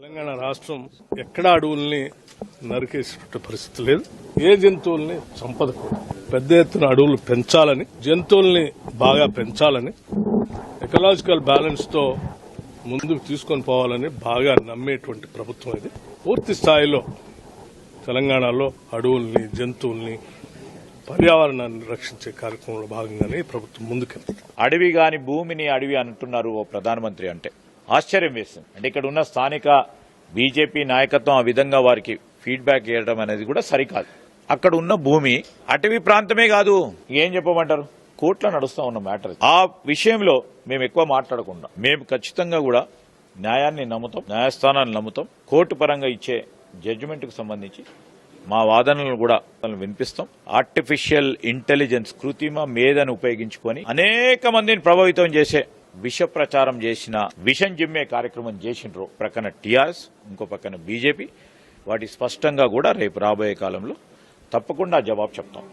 తెలంగాణ రాష్ట్రం ఎక్కడ అడవుల్ని నరికేసేట పరిస్థితి లేదు. ఏ జంతువుల్ని చంపదకూడదు. పెద్ద ఎత్తున అడవులు పెంచాలని జంతువుల్ని బాగా పెంచాలని ఎకలాజికల్ బ్యాలెన్స్తో ముందుకు తీసుకొని పోవాలని బాగా నమ్మేటువంటి ప్రభుత్వం ఇది. పూర్తి స్థాయిలో తెలంగాణలో అడవుల్ని జంతువుల్ని పర్యావరణాన్ని రక్షించే కార్యక్రమంలో భాగంగానే ప్రభుత్వం ముందుకెళ్తుంది. అడవి గాని భూమిని అడవి అంటున్నారు ఓ ప్రధానమంత్రి అంటే. ఆశ్చర్యం వేస్తుంది అంటే ఇక్కడ ఉన్న స్థానిక బీజేపీ నాయకత్వం ఆ విధంగా వారికి ఫీడ్బ్యాక్ ఇవ్వడం అనేది కూడా సరికాదు. అక్కడ ఉన్న భూమి అటవీ ప్రాంతమే కాదు. ఏం చెప్పమంటారు? కోర్టులో నడుస్తూ ఉన్న మ్యాటర్ ఆ విషయంలో మేము ఎక్కువ మాట్లాడకుండా మేము ఖచ్చితంగా కూడా న్యాయాన్ని నమ్ముతాం న్యాయస్థానాన్ని నమ్ముతాం కోర్టు పరంగా ఇచ్చే జడ్జిమెంట్కు సంబంధించి మా వాదనలను కూడా వినిపిస్తాం. ఆర్టిఫిషియల్ ఇంటెలిజెన్స్ కృత్రిమ మేధను ఉపయోగించుకొని అనేక మందిని ప్రభావితం చేసే విష ప్రచారం చేసిన విషం జిమ్మే కార్యక్రమం చేసిండ్రు ప్రక్కన టీఆర్ఎస్ ఇంకో పక్కన బీజేపీ. వాటి స్పష్టంగా కూడా రేపు రాబోయే కాలంలో తప్పకుండా జవాబు చెప్తాం.